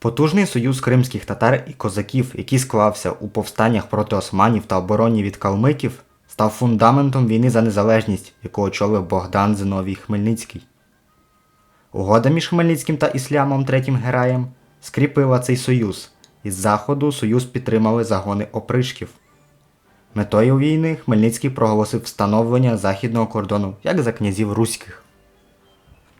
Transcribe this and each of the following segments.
Потужний союз кримських татар і козаків, який склався у повстаннях проти османів та обороні від калмиків, став фундаментом війни за незалежність, яку очолив Богдан Зиновій Хмельницький. Угода між Хмельницьким та Іслямом III Гераєм скріпила цей союз. Із заходу союз підтримали загони опришків. Метою війни Хмельницький проголосив встановлення західного кордону як за князів руських.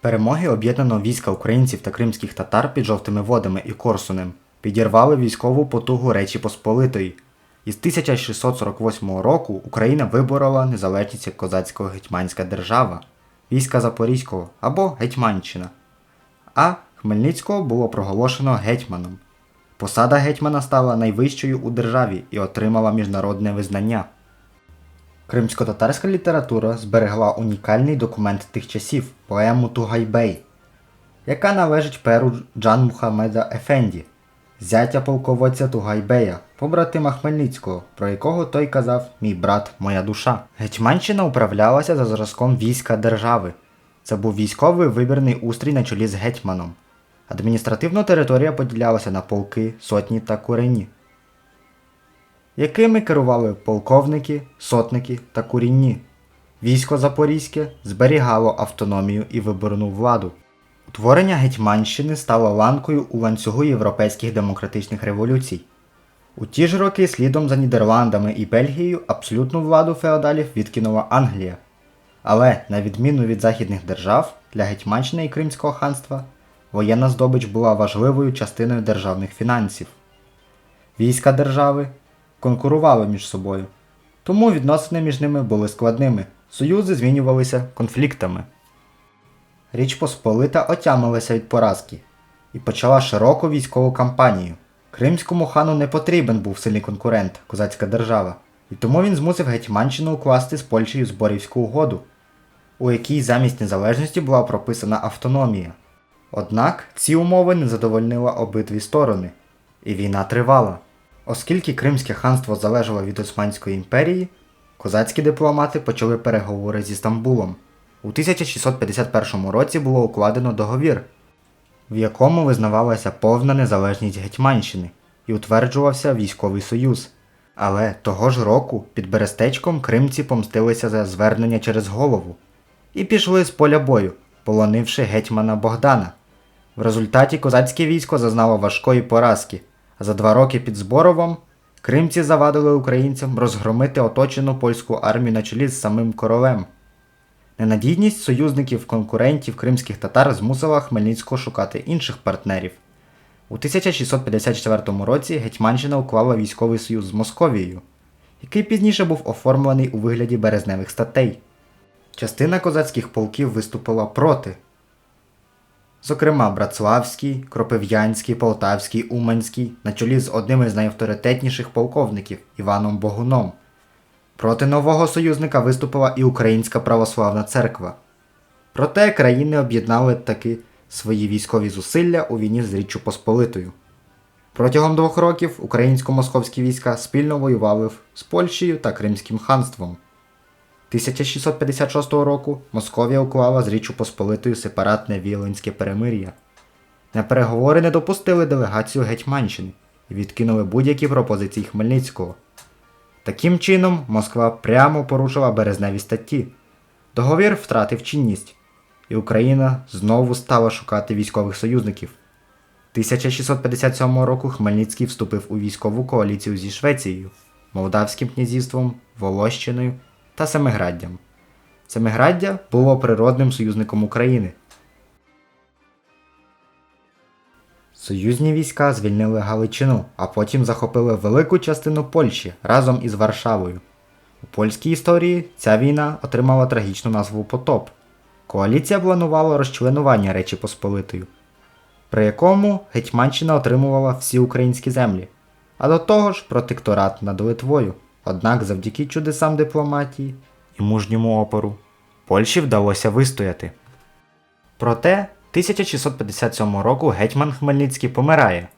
Перемоги об'єднаного війська українців та кримських татар під жовтими водами і Корсунем підірвали військову потугу Речі Посполитої. Із 1648 року Україна виборола незалежність як козацько-гетьманська держава, війська Запорізького або Гетьманщина. А Хмельницького було проголошено гетьманом. Посада гетьмана стала найвищою у державі і отримала міжнародне визнання. Кримсько-татарська література зберегла унікальний документ тих часів поему Тугайбей, яка належить перу Джан Мухаммеда Ефенді, зятя полководця Тугайбея, побратима Хмельницького, про якого той казав Мій брат, моя душа. Гетьманщина управлялася за зразком війська держави. Це був військовий вибірний устрій на чолі з гетьманом. Адміністративна територія поділялася на полки, сотні та курені якими керували полковники, сотники та курінні. Військо Запорізьке зберігало автономію і виборну владу. Утворення Гетьманщини стало ланкою у ланцюгу європейських демократичних революцій. У ті ж роки слідом за Нідерландами і Бельгією абсолютну владу феодалів відкинула Англія. Але, на відміну від західних держав, для Гетьманщини і Кримського ханства воєнна здобич була важливою частиною державних фінансів. Війська держави конкурували між собою, тому відносини між ними були складними, союзи змінювалися конфліктами. Річ Посполита отямилася від поразки і почала широку військову кампанію. Кримському хану не потрібен був сильний конкурент, козацька держава, і тому він змусив Гетьманщину укласти з Польщею зборівську угоду, у якій замість незалежності була прописана автономія. Однак ці умови не задовольнили обидві сторони, і війна тривала. Оскільки Кримське ханство залежало від Османської імперії, козацькі дипломати почали переговори зі Стамбулом. У 1651 році було укладено договір, в якому визнавалася повна незалежність Гетьманщини і утверджувався військовий союз. Але того ж року під Берестечком кримці помстилися за звернення через голову і пішли з поля бою, полонивши гетьмана Богдана. В результаті козацьке військо зазнало важкої поразки. За два роки під Зборовом кримці завадили українцям розгромити оточену польську армію на чолі з самим королем. Ненадійність союзників конкурентів кримських татар змусила Хмельницького шукати інших партнерів. У 1654 році Гетьманщина уклала військовий союз з Московією, який пізніше був оформлений у вигляді березневих статей. Частина козацьких полків виступила проти зокрема Братславський, Кропив'янський, Полтавський, Уманський, на чолі з одним із найавторитетніших полковників Іваном Богуном. Проти нового союзника виступила і Українська православна церква. Проте країни об'єднали таки свої військові зусилля у війні з Річчю Посполитою. Протягом двох років українсько-московські війська спільно воювали з Польщею та Кримським ханством. 1656 року Московія уклала з Річчю Посполитою сепаратне Віленське перемир'я. На переговори не допустили делегацію Гетьманщини і відкинули будь-які пропозиції Хмельницького. Таким чином, Москва прямо порушила березневі статті. Договір втратив чинність, і Україна знову стала шукати військових союзників. 1657 року Хмельницький вступив у військову коаліцію зі Швецією, Молдавським князівством, Волощиною та Семиграддям. Семиграддя було природним союзником України. Союзні війська звільнили Галичину, а потім захопили велику частину Польщі разом із Варшавою. У польській історії ця війна отримала трагічну назву Потоп. Коаліція планувала розчленування Речі Посполитою, при якому Гетьманщина отримувала всі українські землі, а до того ж протекторат над Литвою. Однак завдяки чудесам дипломатії і мужньому опору Польщі вдалося вистояти. Проте 1657 року гетьман Хмельницький помирає.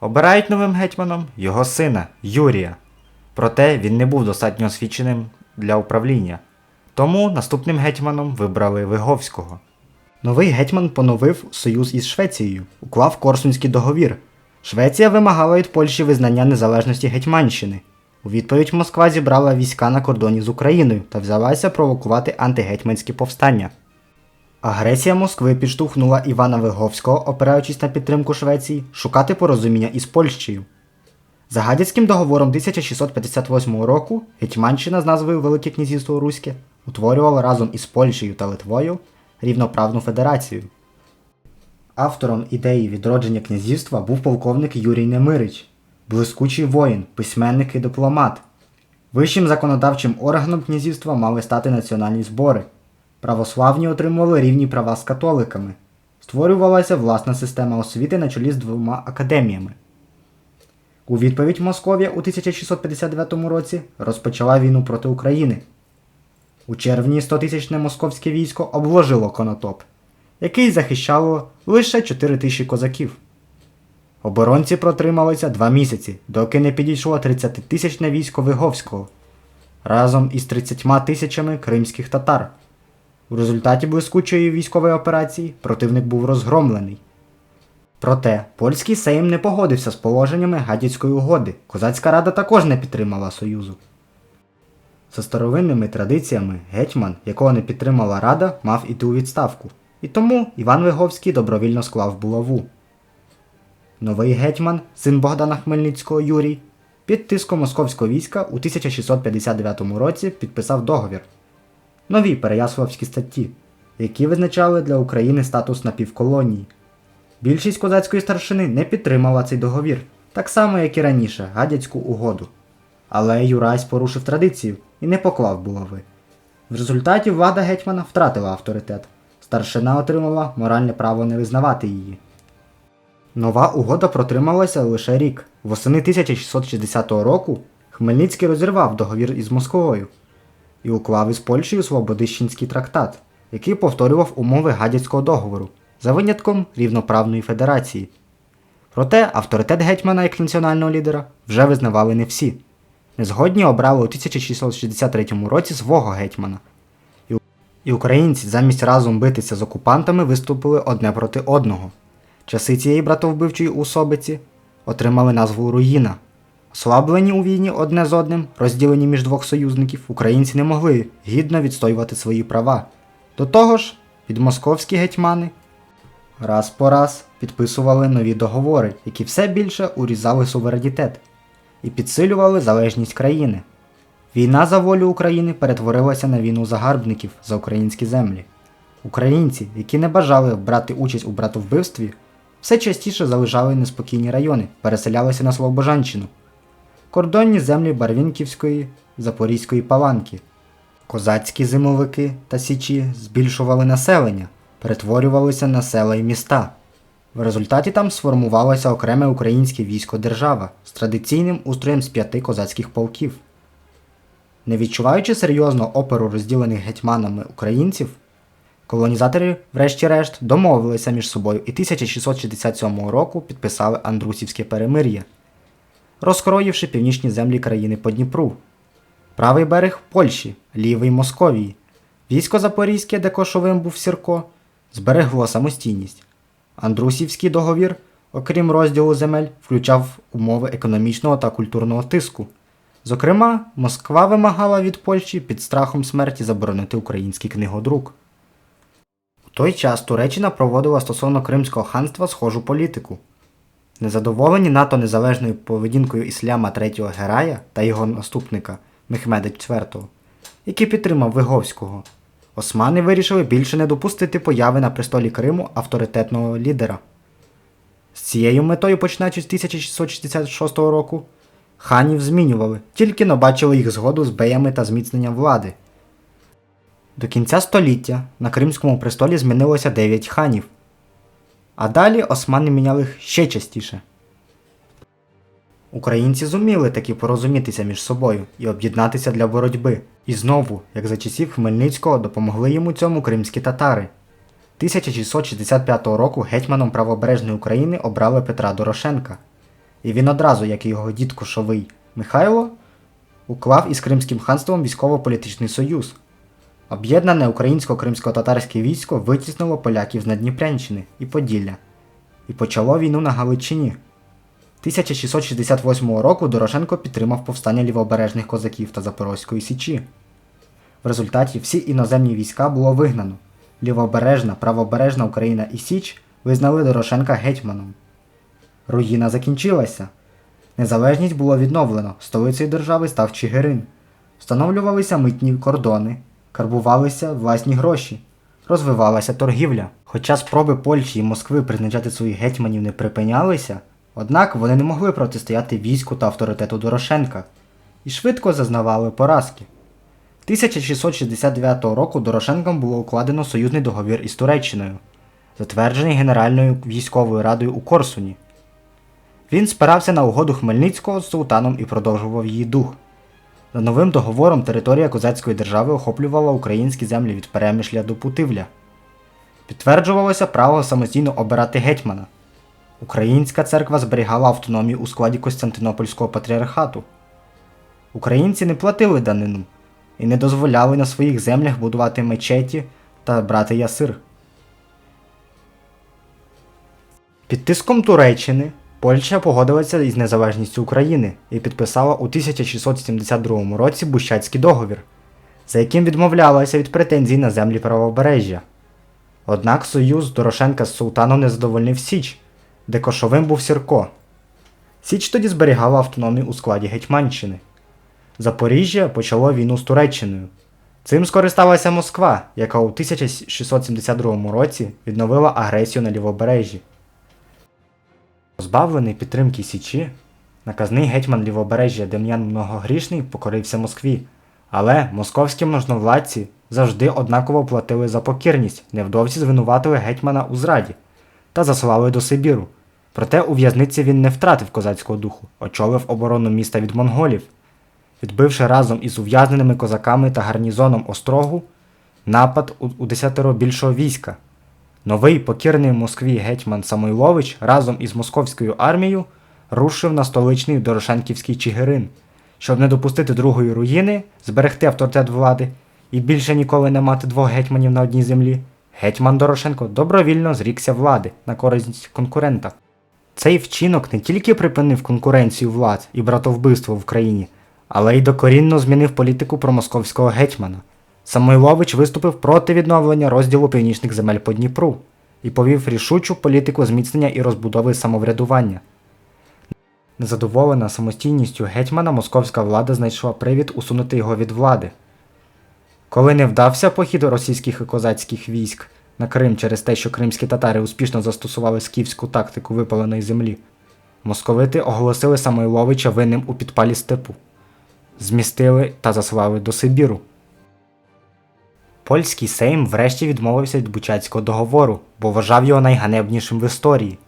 Обирають новим гетьманом його сина Юрія. Проте він не був достатньо освіченим для управління. Тому наступним гетьманом вибрали Виговського. Новий гетьман поновив союз із Швецією, уклав Корсунський договір. Швеція вимагала від Польщі визнання незалежності Гетьманщини. У відповідь Москва зібрала війська на кордоні з Україною та взялася провокувати антигетьманські повстання. Агресія Москви підштовхнула Івана Виговського, опираючись на підтримку Швеції, шукати порозуміння із Польщею. За Гадяцьким договором 1658 року Гетьманщина з назвою Велике князівство Руське утворювала разом із Польщею та Литвою рівноправну федерацію. Автором ідеї відродження князівства був полковник Юрій Немирич, блискучий воїн, письменник і дипломат. Вищим законодавчим органом князівства мали стати національні збори. Православні отримували рівні права з католиками. Створювалася власна система освіти на чолі з двома академіями. У відповідь Московія у 1659 році розпочала війну проти України. У червні 100-тисячне московське військо обложило Конотоп, який захищало лише 4 тисячі козаків. Оборонці протрималися два місяці, доки не підійшло 30-тисячне військо Виговського разом із 30 тисячами кримських татар. У результаті блискучої військової операції противник був розгромлений. Проте польський сейм не погодився з положеннями Гадяцької угоди. Козацька рада також не підтримала Союзу. За старовинними традиціями гетьман, якого не підтримала рада, мав іти у відставку. І тому Іван Виговський добровільно склав булаву. Новий гетьман, син Богдана Хмельницького Юрій, під тиском московського війська у 1659 році підписав договір. Нові Переяславські статті, які визначали для України статус напівколонії. Більшість козацької старшини не підтримала цей договір, так само, як і раніше, гадяцьку угоду. Але Юрась порушив традицію і не поклав булави. В результаті влада гетьмана втратила авторитет. Старшина отримала моральне право не визнавати її. Нова угода протрималася лише рік. Восени 1660 року Хмельницький розірвав договір із Москвою і уклав із Польщею Свободищенський трактат, який повторював умови гадяцького договору за винятком рівноправної федерації. Проте авторитет гетьмана як національного лідера вже визнавали не всі. Незгодні обрали у 1663 році свого гетьмана. І, українці замість разом битися з окупантами виступили одне проти одного. Часи цієї братовбивчої усобиці отримали назву Руїна. Ослаблені у війні одне з одним, розділені між двох союзників, українці не могли гідно відстоювати свої права. До того ж, підмосковські гетьмани раз по раз підписували нові договори, які все більше урізали суверенітет і підсилювали залежність країни. Війна за волю України перетворилася на війну загарбників за українські землі. Українці, які не бажали брати участь у братовбивстві, все частіше залишали неспокійні райони, переселялися на Слобожанщину, кордонні землі Барвінківської, Запорізької паланки. Козацькі зимовики та січі збільшували населення, перетворювалися на села і міста. В результаті там сформувалося окреме українське військо-держава з традиційним устроєм з п'яти козацьких полків. Не відчуваючи серйозно оперу розділених гетьманами українців, колонізатори, врешті-решт, домовилися між собою і 1667 року підписали Андрусівське перемир'я, розкроївши північні землі країни по Дніпру, правий берег Польщі, лівий Московії, військо Запорізьке, де кошовим був Сірко, зберегло самостійність. Андрусівський договір, окрім розділу земель, включав умови економічного та культурного тиску. Зокрема, Москва вимагала від Польщі під страхом смерті заборонити український книгодрук. Той час Туреччина проводила стосовно Кримського ханства схожу політику. Незадоволені НАТО незалежною поведінкою Ісляма III Герая та його наступника Мехмеда IV, який підтримав Виговського, османи вирішили більше не допустити появи на престолі Криму авторитетного лідера. З цією метою, починаючи з 1666 року, ханів змінювали, тільки но бачили їх згоду з беями та зміцненням влади. До кінця століття на Кримському престолі змінилося 9 ханів, а далі османи міняли їх ще частіше. Українці зуміли таки порозумітися між собою і об'єднатися для боротьби. І знову, як за часів Хмельницького, допомогли йому цьому кримські татари. 1665 року гетьманом правобережної України обрали Петра Дорошенка. І він одразу, як і його дід Кошовий Михайло, уклав із Кримським ханством військово-політичний союз. Об'єднане українсько-кримсько-татарське військо витіснило поляків з Надніпрянщини і Поділля і почало війну на Галичині. 1668 року Дорошенко підтримав повстання лівобережних козаків та Запорозької Січі. В результаті всі іноземні війська було вигнано. Лівобережна, правобережна Україна і Січ визнали Дорошенка гетьманом. Руїна закінчилася. Незалежність було відновлено, столицею держави став Чигирин. Встановлювалися митні кордони, карбувалися власні гроші, розвивалася торгівля. Хоча спроби Польщі і Москви призначати своїх гетьманів не припинялися, однак вони не могли протистояти війську та авторитету Дорошенка і швидко зазнавали поразки. 1669 року Дорошенком було укладено союзний договір із Туреччиною, затверджений Генеральною військовою радою у Корсуні. Він спирався на угоду Хмельницького з султаном і продовжував її дух. За новим договором територія козацької держави охоплювала українські землі від Перемишля до Путивля. Підтверджувалося право самостійно обирати гетьмана. Українська церква зберігала автономію у складі Костянтинопольського патріархату. Українці не платили данину і не дозволяли на своїх землях будувати мечеті та брати ясир. Під тиском Туреччини Польща погодилася із незалежністю України і підписала у 1672 році Бущацький договір, за яким відмовлялася від претензій на землі правобережжя. Однак союз Дорошенка з султаном не задовольнив Січ, де кошовим був Сірко. Січ тоді зберігала автономію у складі Гетьманщини. Запоріжжя почало війну з Туреччиною. Цим скористалася Москва, яка у 1672 році відновила агресію на лівобережжі. Позбавлений підтримки Січі, наказний гетьман лівобережжя Дем'ян Многогрішний покорився Москві, але московські можновладці завжди однаково платили за покірність, невдовзі звинуватили гетьмана у зраді та заслали до Сибіру. Проте у в'язниці він не втратив козацького духу, очолив оборону міста від монголів, відбивши разом із ув'язненими козаками та гарнізоном острогу напад у десятеро більшого війська. Новий покірний Москві гетьман Самойлович разом із московською армією рушив на столичний Дорошенківський Чигирин, щоб не допустити другої руїни, зберегти авторитет влади і більше ніколи не мати двох гетьманів на одній землі. Гетьман Дорошенко добровільно зрікся влади на користь конкурента. Цей вчинок не тільки припинив конкуренцію влад і братовбивство в країні, але й докорінно змінив політику промосковського гетьмана. Самойлович виступив проти відновлення розділу північних земель по Дніпру і повів рішучу політику зміцнення і розбудови самоврядування. Незадоволена самостійністю гетьмана московська влада знайшла привід усунути його від влади. Коли не вдався похід російських і козацьких військ на Крим через те, що кримські татари успішно застосували скіфську тактику випаленої землі, московити оголосили Самойловича винним у підпалі степу, змістили та заслали до Сибіру. Польський Сейм врешті відмовився від Бучацького договору, бо вважав його найганебнішим в історії.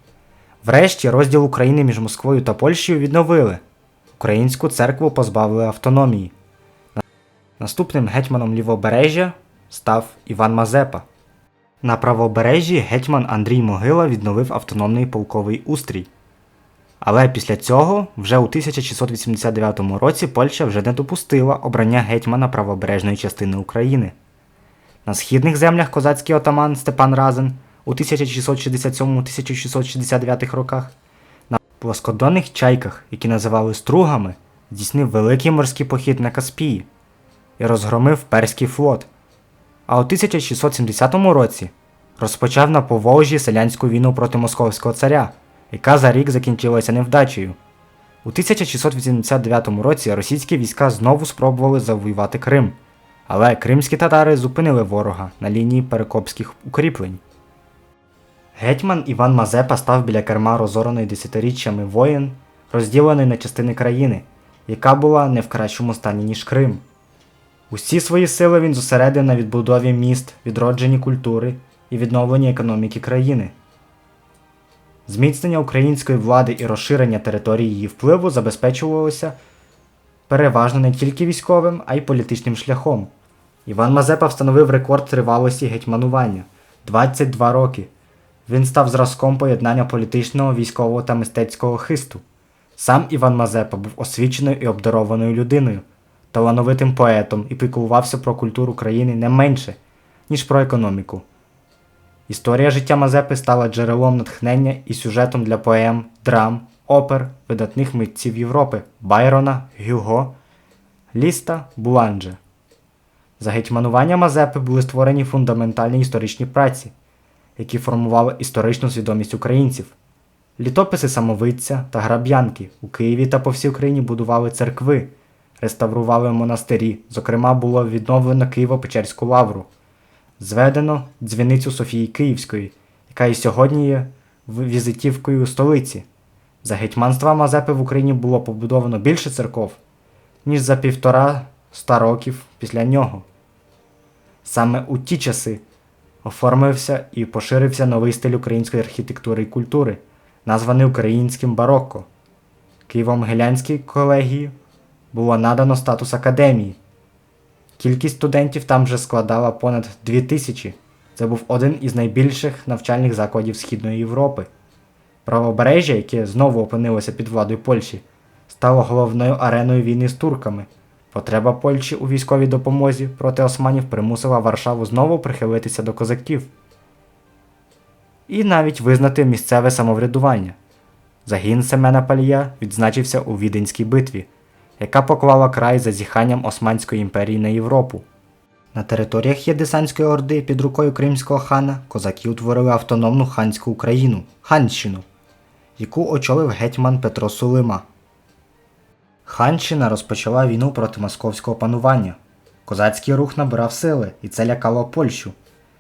Врешті розділ України між Москвою та Польщею відновили. Українську церкву позбавили автономії. Наступним гетьманом лівобережжя став Іван Мазепа. На правобережжі гетьман Андрій Могила відновив автономний полковий устрій. Але після цього, вже у 1689 році, Польща вже не допустила обрання гетьмана правобережної частини України. На східних землях козацький отаман Степан Разин у 1667-1669 роках, на плоскодонних чайках, які називали стругами, здійснив великий морський похід на Каспії і розгромив перський флот. А у 1670 році розпочав на Поволжі селянську війну проти московського царя, яка за рік закінчилася невдачею. У 1689 році російські війська знову спробували завоювати Крим, але кримські татари зупинили ворога на лінії перекопських укріплень. Гетьман Іван Мазепа став біля керма розореної десятиріччями воєн, розділеної на частини країни, яка була не в кращому стані, ніж Крим. Усі свої сили він зосередив на відбудові міст, відродженні культури і відновленні економіки країни. Зміцнення української влади і розширення території її впливу забезпечувалося переважно не тільки військовим, а й політичним шляхом. Іван Мазепа встановив рекорд тривалості гетьманування 22 роки. Він став зразком поєднання політичного, військового та мистецького хисту. Сам Іван Мазепа був освіченою і обдарованою людиною, талановитим поетом і піклувався про культуру країни не менше, ніж про економіку. Історія життя Мазепи стала джерелом натхнення і сюжетом для поем, драм, опер видатних митців Європи Байрона, Гюго, Ліста, Буландже. За гетьманування Мазепи були створені фундаментальні історичні праці, які формували історичну свідомість українців. Літописи самовидця та граб'янки у Києві та по всій Україні будували церкви, реставрували монастирі. Зокрема, було відновлено Києво-Печерську лавру, зведено дзвіницю Софії Київської, яка і сьогодні є візитівкою столиці. За гетьманства Мазепи в Україні було побудовано більше церков, ніж за півтора ста років після нього. Саме у ті часи оформився і поширився новий стиль української архітектури і культури, названий українським барокко. Києво-Могилянській колегії було надано статус академії. Кількість студентів там вже складала понад 2000. Це був один із найбільших навчальних закладів Східної Європи. Правобережжя, яке знову опинилося під владою Польщі, стало головною ареною війни з турками. Потреба Польщі у військовій допомозі проти османів примусила Варшаву знову прихилитися до козаків і навіть визнати місцеве самоврядування. Загін Семена Палія відзначився у Віденській битві, яка поклала край зазіханням Османської імперії на Європу. На територіях Єдисанської орди під рукою кримського хана козаки утворили автономну ханську Україну Ханщину, яку очолив гетьман Петро Сулима. Ханщина розпочала війну проти московського панування. Козацький рух набирав сили, і це лякало Польщу.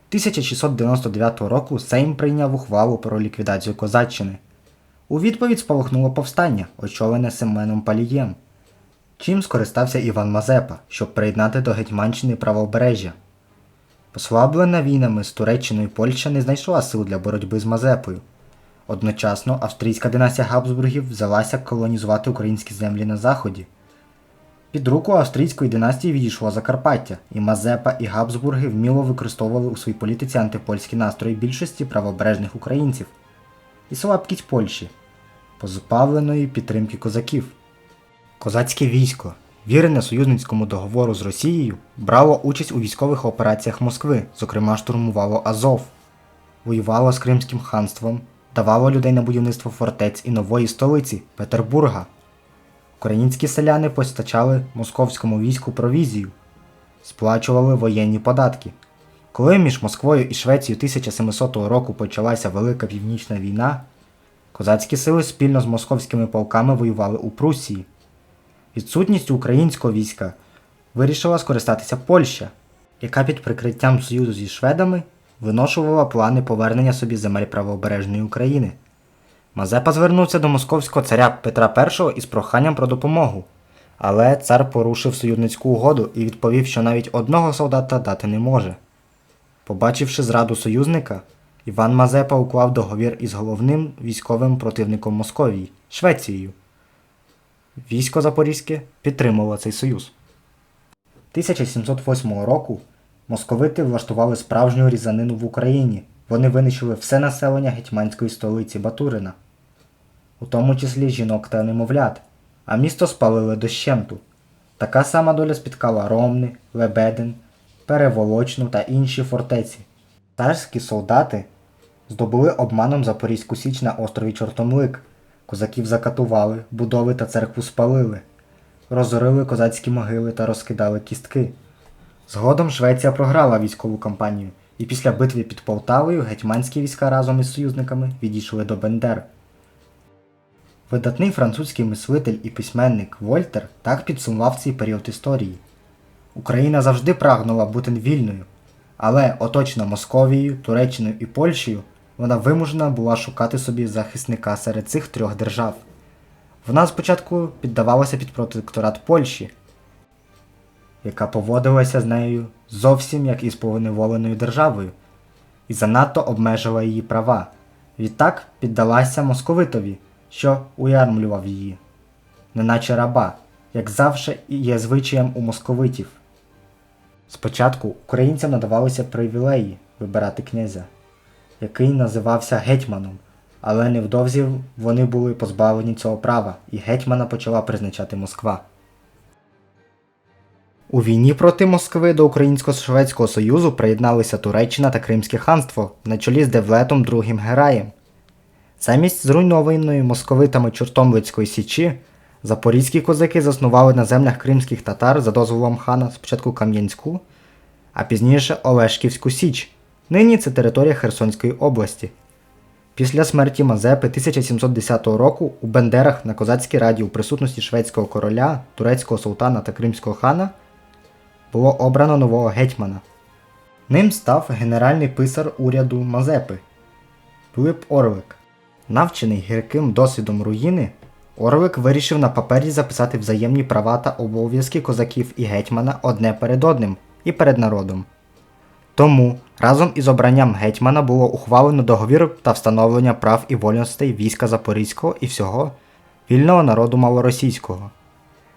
1699 року Сейм прийняв ухвалу про ліквідацію козаччини. У відповідь спалахнуло повстання, очолене Семеном Палієм. Чим скористався Іван Мазепа, щоб приєднати до Гетьманщини правобережжя. Послаблена війнами з Туреччиною Польща не знайшла сил для боротьби з Мазепою. Одночасно австрійська династія Габсбургів взялася колонізувати українські землі на заході. Під руку австрійської династії відійшло Закарпаття, і Мазепа і Габсбурги вміло використовували у своїй політиці антипольські настрої більшості правобережних українців і слабкість Польщі, позбавленої підтримки козаків. Козацьке військо, вірене союзницькому договору з Росією, брало участь у військових операціях Москви, зокрема штурмувало Азов, воювало з Кримським ханством, давало людей на будівництво фортець і нової столиці Петербурга. Українські селяни постачали московському війську провізію, сплачували воєнні податки. Коли між Москвою і Швецією 1700 року почалася Велика Північна війна, козацькі сили спільно з московськими полками воювали у Прусії. Відсутністю українського війська вирішила скористатися Польща, яка під прикриттям союзу зі шведами виношувала плани повернення собі земель правобережної України. Мазепа звернувся до московського царя Петра І із проханням про допомогу, але цар порушив союзницьку угоду і відповів, що навіть одного солдата дати не може. Побачивши зраду союзника, Іван Мазепа уклав договір із головним військовим противником Московії Швецією. Військо Запорізьке підтримувало цей союз. 1708 року московити влаштували справжню різанину в Україні. Вони винищили все населення гетьманської столиці Батурина, у тому числі жінок та немовлят, а місто спалили дощенту. Така сама доля спіткала Ромни, Лебедин, Переволочну та інші фортеці. Царські солдати здобули обманом Запорізьку Січ на острові Чортомлик. Козаків закатували, будови та церкву спалили, розорили козацькі могили та розкидали кістки. Згодом Швеція програла військову кампанію, і після битви під Полтавою гетьманські війська разом із союзниками відійшли до Бендер. Видатний французький мислитель і письменник Вольтер так підсумував цей період історії. Україна завжди прагнула бути вільною, але оточена Московією, Туреччиною і Польщею, вона вимушена була шукати собі захисника серед цих трьох держав. Вона спочатку піддавалася під протекторат Польщі, яка поводилася з нею зовсім як із поневоленою державою, і занадто обмежила її права. Відтак піддалася московитові, що уярмлював її, неначе раба, як завжди і є звичаєм у московитів. Спочатку українцям надавалися привілеї вибирати князя, який називався гетьманом, але невдовзі вони були позбавлені цього права, і гетьмана почала призначати Москва. У війні проти Москви до Українсько-Шведського Союзу приєдналися Туреччина та Кримське ханство на чолі з Девлетом II Гераєм. Замість зруйнованої московитами Чортомлицької січі запорізькі козаки заснували на землях кримських татар за дозволом хана спочатку Кам'янську, а пізніше Олешківську Січ. Нині це територія Херсонської області. Після смерті Мазепи 1710 року у Бендерах на козацькій раді у присутності шведського короля, турецького султана та кримського хана було обрано нового гетьмана. Ним став генеральний писар уряду Мазепи Пилип Орлик. Навчений гірким досвідом руїни, Орлик вирішив на папері записати взаємні права та обов'язки козаків і гетьмана одне перед одним і перед народом. Тому разом із обранням гетьмана було ухвалено договір та встановлення прав і вольностей війська Запорізького і всього вільного народу малоросійського.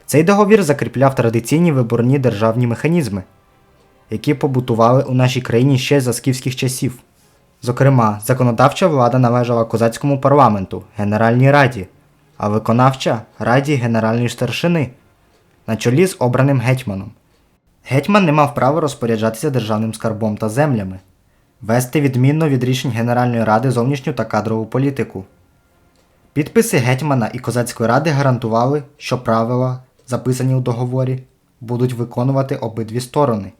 Цей договір закріпляв традиційні виборні державні механізми, які побутували у нашій країні ще за скіфських часів. Зокрема, законодавча влада належала козацькому парламенту, Генеральній Раді, а виконавча Раді Генеральної старшини на чолі з обраним гетьманом. Гетьман не мав права розпоряджатися державним скарбом та землями, вести відмінно від рішень Генеральної ради зовнішню та кадрову політику. Підписи гетьмана і козацької ради гарантували, що правила, записані у договорі, будуть виконувати обидві сторони.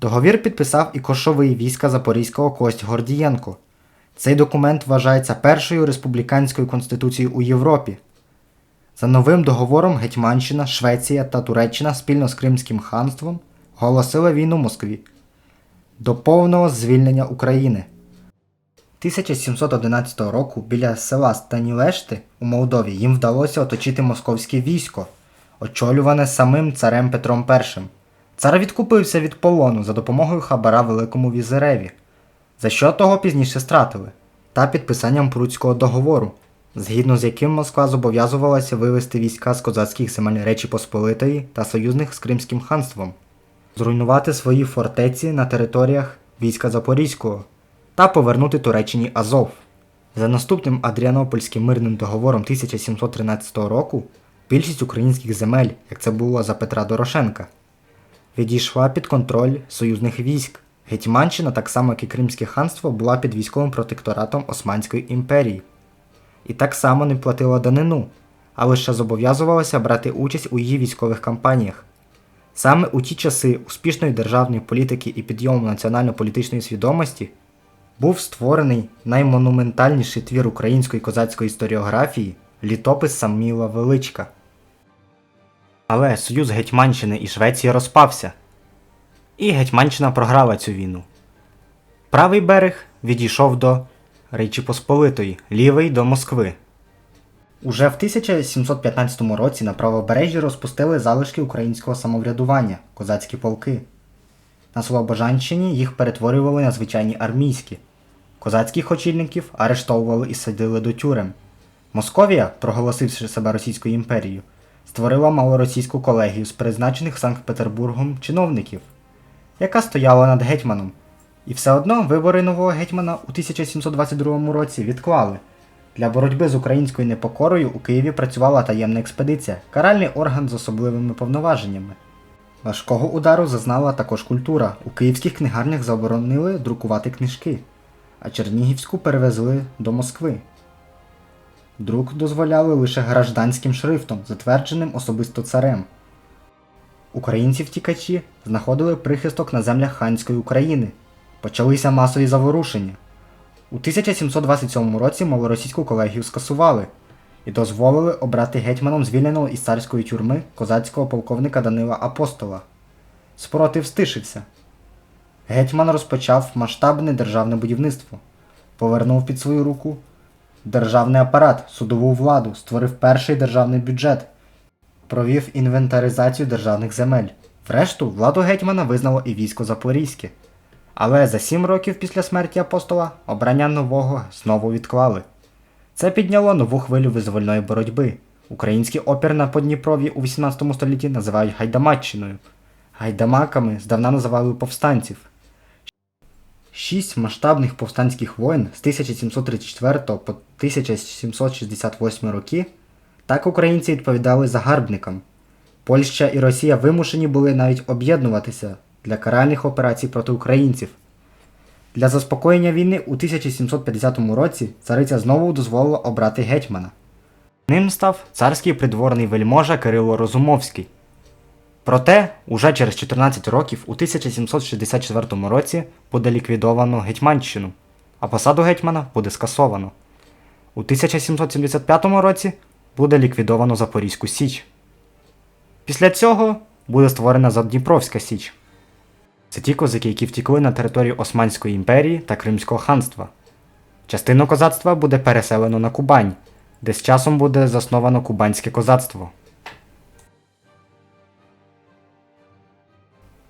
Договір підписав і кошовий війська Запорізького Кость Гордієнко. Цей документ вважається першою республіканською конституцією у Європі. За новим договором Гетьманщина, Швеція та Туреччина спільно з Кримським ханством оголосили війну Москві до повного звільнення України. 1711 року біля села Станілешти у Молдові їм вдалося оточити московське військо, очолюване самим царем Петром І. Цар відкупився від полону за допомогою хабара Великому Візиреві, за що того пізніше стратили, та підписанням Пруцького договору, згідно з яким Москва зобов'язувалася вивести війська з козацьких земель Речі Посполитої та союзних з Кримським ханством, зруйнувати свої фортеці на територіях війська Запорізького та повернути Туреччині Азов. За наступним Адріанопольським мирним договором 1713 року більшість українських земель, як це було за Петра Дорошенка, відійшла під контроль союзних військ. Гетьманщина, так само як і Кримське ханство, була під військовим протекторатом Османської імперії і так само не платила данину, а лише зобов'язувалася брати участь у її військових кампаніях. Саме у ті часи успішної державної політики і підйому національно-політичної свідомості був створений наймонументальніший твір української козацької історіографії літопис Саміла Величка. Але союз Гетьманщини і Швеції розпався, і Гетьманщина програла цю війну. Правий берег відійшов до Речі Посполитої, лівий до Москви. Уже в 1715 році на правобережжі розпустили залишки українського самоврядування, козацькі полки. На Слобожанщині їх перетворювали на звичайні армійські. Козацьких очільників арештовували і садили до тюрем. Московія, проголосивши себе Російською імперією, створила малоросійську колегію з призначених Санкт-Петербургом чиновників, яка стояла над гетьманом. І все одно вибори нового гетьмана у 1722 році відклали. Для боротьби з українською непокорою у Києві працювала таємна експедиція, каральний орган з особливими повноваженнями. Важкого удару зазнала також культура. У київських книгарнях заборонили друкувати книжки, а Чернігівську перевезли до Москви. Друк дозволяли лише гражданським шрифтом, затвердженим особисто царем. Українці втікачі знаходили прихисток на землях ханської України. Почалися масові заворушення. У 1727 році малоросійську колегію скасували і дозволили обрати гетьманом звільненого із царської тюрми козацького полковника Данила Апостола. Спротив стишився. Гетьман розпочав масштабне державне будівництво, повернув під свою руку державний апарат, судову владу, створив перший державний бюджет, провів інвентаризацію державних земель. Врешту, владу гетьмана визнало і військо Запорізьке. Але за сім років після смерті апостола обрання нового знову відклали. Це підняло нову хвилю визвольної боротьби. Український опір на Подніпров'ї у 18 столітті називають Гайдамаччиною. Гайдамаками здавна називали повстанців. Шість масштабних повстанських воєн з 1734 по 1768 роки так українці відповідали загарбникам. Польща і Росія вимушені були навіть об'єднуватися для каральних операцій проти українців. Для заспокоєння війни у 1750 році цариця знову дозволила обрати гетьмана. Ним став царський придворний вельможа Кирило Розумовський. Проте, уже через 14 років, у 1764 році буде ліквідовано Гетьманщину, а посаду гетьмана буде скасовано. У 1775 році буде ліквідовано Запорізьку Січ. Після цього буде створена Задніпровська Січ. Це ті козаки, які втікли на територію Османської імперії та Кримського ханства. Частину козацтва буде переселено на Кубань, де з часом буде засновано Кубанське козацтво.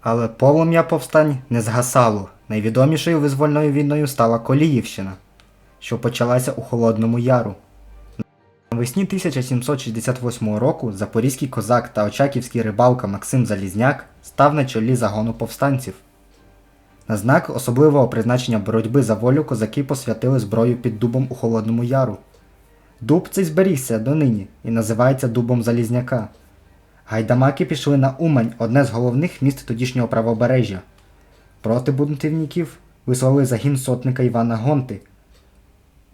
Але полум'я повстань не згасало. Найвідомішою визвольною війною стала Коліївщина, що почалася у Холодному Яру. Навесні 1768 року запорізький козак та очаківський рибалка Максим Залізняк став на чолі загону повстанців. На знак особливого призначення боротьби за волю козаки посвятили зброю під дубом у Холодному Яру. Дуб цей зберігся донині і називається Дубом Залізняка. Гайдамаки пішли на Умань, одне з головних міст тодішнього правобережжя. Проти бунтівників вислали загін сотника Івана Гонти.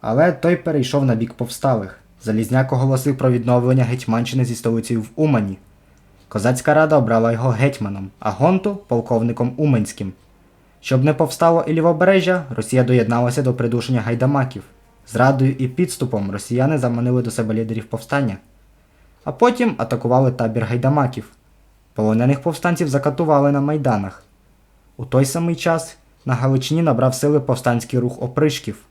Але той перейшов на бік повсталих. Залізняк оголосив про відновлення Гетьманщини зі столицею в Умані. Козацька рада обрала його гетьманом, а Гонту полковником Уманським. Щоб не повстало і лівобережжя, Росія доєдналася до придушення гайдамаків. Зрадою і підступом росіяни заманили до себе лідерів повстання а потім атакували табір гайдамаків. Полонених повстанців закатували на майданах. У той самий час на Галичині набрав сили повстанський рух опришків.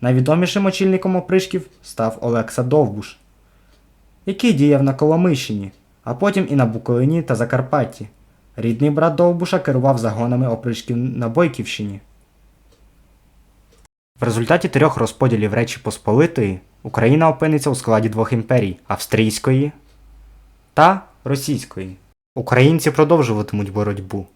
Найвідомішим очільником опришків став Олекса Довбуш, який діяв на Коломийщині, а потім і на Буковині та Закарпатті. Рідний брат Довбуша керував загонами опришків на Бойківщині. В результаті трьох розподілів Речі Посполитої Україна опиниться у складі двох імперій австрійської та російської. Українці продовжуватимуть боротьбу,